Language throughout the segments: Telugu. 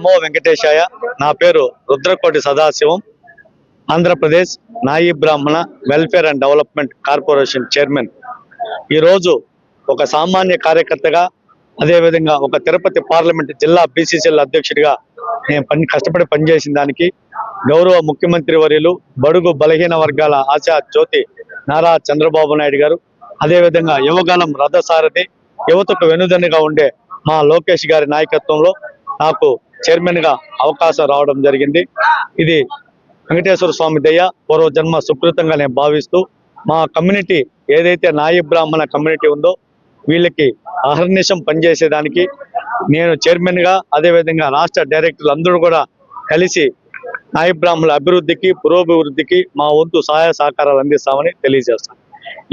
నమో వెంకటేశాయ. నా పేరు Rudrakoti Sadasivam. Andhra Pradesh Nayi Brahmana welfare and development corporation chairman. ఈరోజు ఒక సామాన్య కార్యకర్తగా అదేవిధంగా ఒక తిరుపతి పార్లమెంట్ జిల్లా బీసీసీఎల్ అధ్యక్షుడిగా నేను పని కష్టపడి పనిచేసిన దానికి గౌరవ ముఖ్యమంత్రి వర్యులు బడుగు బలహీన వర్గాల ఆశా జ్యోతి నారా చంద్రబాబు నాయుడు గారు అదేవిధంగా యువగాలం రథసారథి యువతకు వెనుదన్నుగా ఉండే మా లోకేష్ గారి నాయకత్వంలో నాకు చైర్మన్గా అవకాశం రావడం జరిగింది. ఇది వెంకటేశ్వర స్వామి దయ పూర్వ జన్మ సుకృతంగా నేను భావిస్తూ మా కమ్యూనిటీ ఏదైతే నాయి బ్రాహ్మణ కమ్యూనిటీ ఉందో వీళ్ళకి అహర్నిశం పనిచేసేదానికి నేను చైర్మన్గా అదేవిధంగా రాష్ట్ర డైరెక్టర్లు అందరూ కూడా కలిసి నాయి బ్రాహ్మణుల అభివృద్ధికి పురోభివృద్ధికి మా వంతు సహాయ సహకారాలు అందిస్తామని తెలియజేస్తాను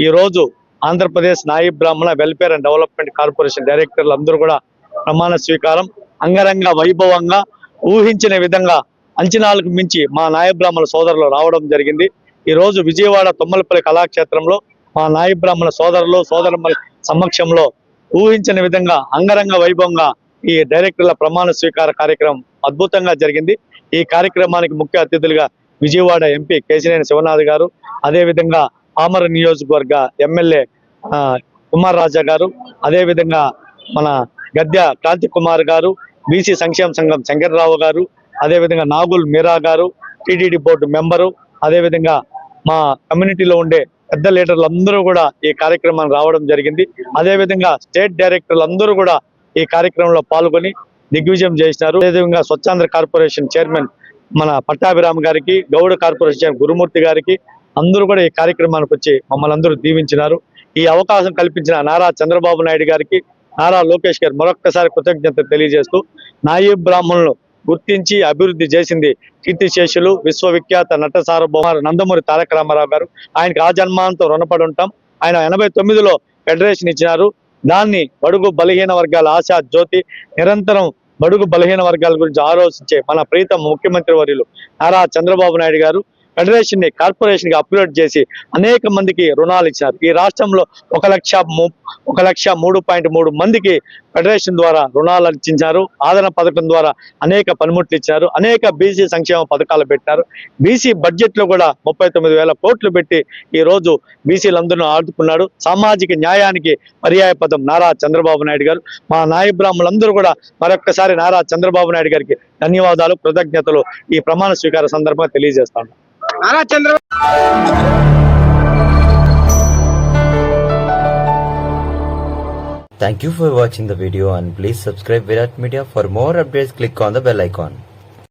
ఈ రోజు Andhra Pradesh Nayi Brahmana welfare and development corporation డైరెక్టర్లు అందరూ కూడా ప్రమాణ స్వీకారం అంగరంగ వైభవంగా ఊహించిన విధంగా అంచనాలకు మించి మా నాయబ్రాహ్మణ సోదరులు రావడం జరిగింది. ఈ రోజు విజయవాడ తొమ్మలపల్లి కళాక్షేత్రంలో మా నాయబ్రాహ్మణ సోదరులు సోదరుల సమక్షంలో ఊహించిన విధంగా అంగరంగ వైభవంగా ఈ డైరెక్టర్ల ప్రమాణ స్వీకార కార్యక్రమం అద్భుతంగా జరిగింది. ఈ కార్యక్రమానికి ముఖ్య అతిథులుగా విజయవాడ ఎంపీ కేశినేని శివనాథ్ గారు అదే విధంగా పామర నియోజకవర్గ ఎమ్మెల్యే ఆ, కుమార్ రాజా గారు అదేవిధంగా మన గద్య క్రాంతి కుమార్ గారు బీసీ సంక్షేమ సంఘం శంకర్రావు గారు అదే విధంగా నాగుల్ మీరా గారు టిటిడి బోర్డు మెంబరు అదేవిధంగా మా కమ్యూనిటీలో ఉండే పెద్ద లీడర్లు అందరూ కూడా ఈ కార్యక్రమానికి రావడం జరిగింది. అదేవిధంగా స్టేట్ డైరెక్టర్లు అందరూ కూడా ఈ కార్యక్రమంలో పాల్గొని దిగ్విజయం చేసినారు. అదేవిధంగా స్వచ్ఛాంధ్ర కార్పొరేషన్ చైర్మన్ మన పట్టాభిరామ్ గారికి గౌడ కార్పొరేషన్ చైర్మన్ గురుమూర్తి గారికి అందరూ కూడా ఈ కార్యక్రమానికి వచ్చి మమ్మల్ని అందరూ దీవించినారు. ఈ అవకాశం కల్పించిన నారా చంద్రబాబు నాయుడు గారికి నారా లోకేష్ గారు మరొక్కసారి కృతజ్ఞత తెలియజేస్తూ నాయీ బ్రాహ్మణులు గుర్తించి అభివృద్ధి చేసింది కీర్తిశేషులు విశ్వవిఖ్యాత నట సార్వభౌమ నందమూరి తారక రామారావు గారు. ఆయనకు ఆ జన్మాంతం రుణపడి ఉంటాం. ఆయన ఎనభై తొమ్మిదిలో ఫెడరేషన్ ఇచ్చినారు. దాన్ని బడుగు బలహీన వర్గాల ఆశా జ్యోతి నిరంతరం బడుగు బలహీన వర్గాల గురించి ఆలోచించే మన ప్రీతం ముఖ్యమంత్రి వర్యులు నారా చంద్రబాబు నాయుడు గారు. ఫెడరేషన్ని కార్పొరేషన్కి అప్గ్రేడ్ చేసి అనేక మందికి రుణాలు ఇచ్చారు. ఈ రాష్ట్రంలో ఒక లక్ష ము- ఒక లక్ష మూడు పాయింట్ మూడు మందికి ఫెడరేషన్ ద్వారా రుణాలు ఇచ్చించారు ఆదరణ పథకం ద్వారా అనేక పనిముట్లు ఇచ్చారు. అనేక బీసీ సంక్షేమ పథకాలు పెట్టారు. బీసీ బడ్జెట్లో కూడా ముప్పై తొమ్మిది వేల కోట్లు పెట్టి ఈ రోజు బీసీలందరూ ఆదుకున్నాడు. సామాజిక న్యాయానికి పర్యాయ పదం నారా చంద్రబాబు నాయుడు గారు. మా నాయ బ్రాహ్మణులందరూ కూడా మరొక్కసారి నారా చంద్రబాబు నాయుడు గారికి ధన్యవాదాలు కృతజ్ఞతలు ఈ ప్రమాణ స్వీకార సందర్భంగా తెలియజేస్తాను. నారా చంద్ర Thank you for watching the video and please subscribe Virat Media for more updates click on the bell icon.